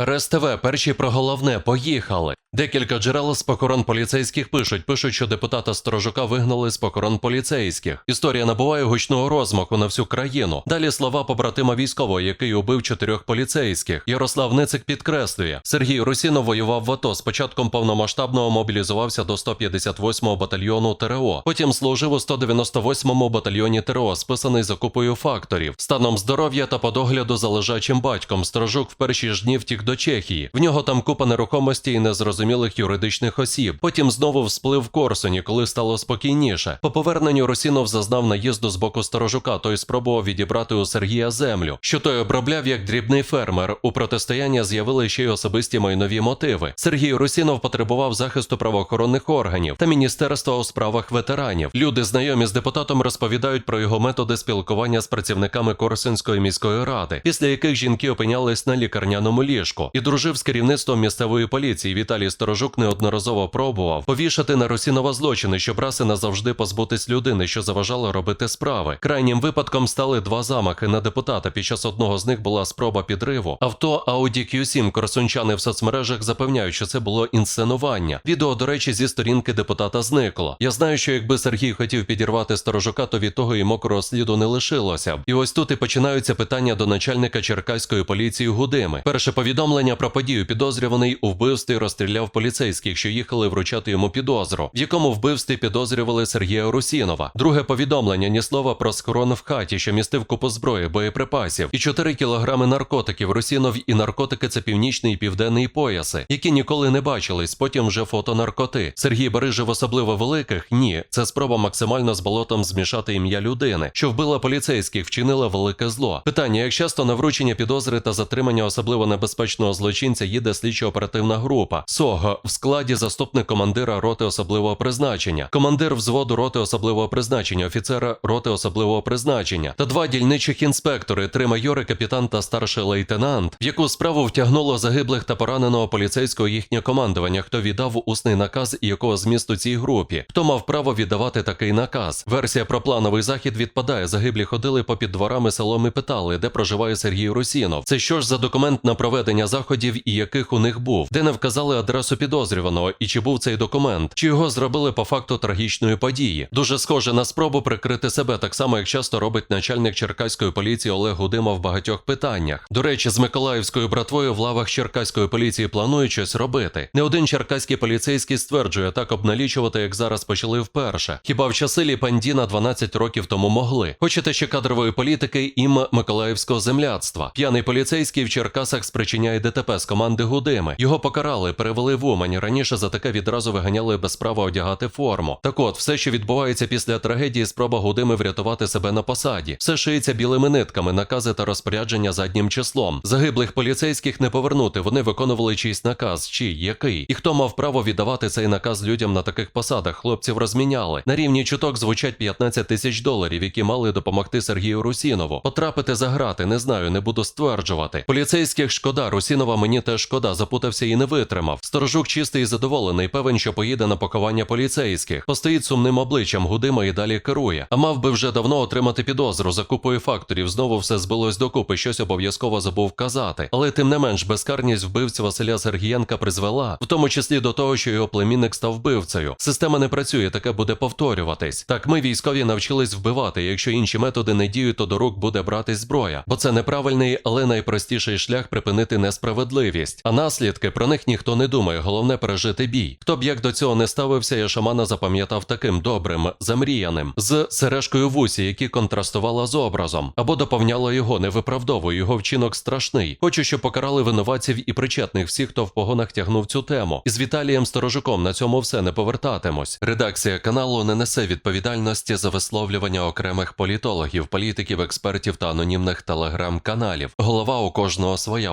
РСТВ перші про головне поїхали. Декілька джерел з похорон поліцейських пишуть. Пишуть, що депутата Сторожука вигнали з похорон поліцейських. Історія набуває гучного розмаху на всю країну. Далі слова побратима військового, який убив чотирьох поліцейських. Ярослав Ницик підкреслює: Сергій Русінов воював в АТО. З початком повномасштабного мобілізувався до 158-го батальйону ТРО. Потім служив у 198-му батальйоні ТРО, списаний за купою факторів. Станом здоров'я та по догляду за лежачим батьком. Сторожук в перші ж дні втік до Чехії. В нього там купа нерухомості і незрозумілих юридичних осіб. Потім знову всплив в Корсуні, коли стало спокійніше. По поверненню Русінов зазнав наїзду з боку сторожука. Той спробував відібрати у Сергія землю, що той обробляв як дрібний фермер. У протистояння з'явили ще й особисті майнові мотиви. Сергій Русінов потребував захисту правоохоронних органів та міністерства у справах ветеранів. Люди, знайомі з депутатом, розповідають про його методи спілкування з працівниками Корсунської міської ради, після яких жінки опинялись на лікарняному ліжку, і дружив з керівництвом місцевої поліції. Віталій Сторожук неодноразово пробував повішати на Русінова злочини, щоб раз і назавжди позбутись людини, що заважала робити справи. Крайнім випадком стали два замахи на депутата. Під час одного з них була спроба підриву. Авто Audi Q7 корсунчани в соцмережах запевняють, що це було інсценування. Відео, до речі, зі сторінки депутата зникло. Я знаю, що якби Сергій хотів підірвати сторожука, то від того і мокрого сліду не лишилося. І ось тут і починаються питання до начальника черкаської поліції Гудими. Перше повідомлення про подію підозрюваний у вбивстві розстріляв поліцейських, що їхали вручати йому підозру, в якому вбивстві підозрювали Сергія Русінова. Друге повідомлення ні слова про схорон в хаті, що містив купу зброї, боєприпасів і 4 кілограми наркотиків. Русінов і наркотики це північний і південний пояси, які ніколи не бачились. Потім вже фотонаркоти. Сергій Барижев особливо великих. Ні, це спроба максимально з болотом змішати ім'я людини, що вбила поліцейських, вчинила велике зло. Питання: як часто на вручення підозри та затримання особливо небезпечного злочинця їде слідчо-оперативна група СОГО в складі заступник командира роти особливого призначення, командир взводу роти особливого призначення, офіцера роти особливого призначення та два дільничих інспектори, три майори, капітан та старший лейтенант, в яку справу втягнуло загиблих та пораненого поліцейського їхнє командування, хто віддав усний наказ і якого змісту цій групі, хто мав право віддавати такий наказ. Версія про плановий захід відпадає. Загиблі ходили попід дворами селом і питали, де проживає Сергій Русінов. Це що ж за документ на проведення заходів і яких у них був, де не вказали адресу підозрюваного, і чи був цей документ, чи його зробили по факту трагічної події. Дуже схоже на спробу прикрити себе, так само як часто робить начальник черкаської поліції Олег Гудима в багатьох питаннях. До речі, з Миколаївською братвою в лавах черкаської поліції планують щось робити. Не один черкаський поліцейський стверджує, так обналічувати, як зараз почали вперше. Хіба в часи Ліпандіна 12 років тому могли? Хочете ще кадрової політики ім Миколаївського земляцтва? П'яний поліцейський в Черкасах спричиняє ДТП з команди Гудими. Його покарали, перевели в Умань. Раніше за таке відразу виганяли без права одягати форму. Так от, все, що відбувається після трагедії, спроба Гудими врятувати себе на посаді. Все шиється білими нитками, накази та розпорядження заднім числом. Загиблих поліцейських не повернути. Вони виконували чийсь наказ, чий, який. І хто мав право віддавати цей наказ людям на таких посадах? Хлопців розміняли. На рівні чуток звучать 15 тисяч доларів, які мали допомогти Сергію Русінову. Потрапити за грати, не знаю, не буду стверджувати. Поліцейських шкода, Русінова мені теж шкода, запутався і не витримав. Сторожук чистий і задоволений, певен, що поїде на поховання поліцейських. Постоїть сумним обличчям, гудима і далі керує. А мав би вже давно отримати підозру за купою факторів. Знову все збилось докупи, щось обов'язково забув казати. Але тим не менш, безкарність вбивці Василя Сергієнка призвела, в тому числі до того, що його племінник став вбивцею. Система не працює, таке буде повторюватись. Так ми військові навчились вбивати. Якщо інші методи не діють, то до рук буде братись зброя, бо це неправильний, але найпростіший шлях припинити несправедливість. А наслідки про них ніхто не думає. Головне пережити бій. Хто б як до цього не ставився, я шамана запам'ятав таким добрим, замріяним, з сережкою в усі, які контрастувала з образом, або доповняла його, не виправдовує його вчинок страшний. Хочу, щоб покарали винуватців і причетних всіх, хто в погонах тягнув цю тему. І з Віталієм Сторожуком на цьому все не повертатимось. Редакція каналу не несе відповідальності за висловлювання окремих політологів, політиків, експертів та анонімних телеграм-каналів. Голова у кожного своя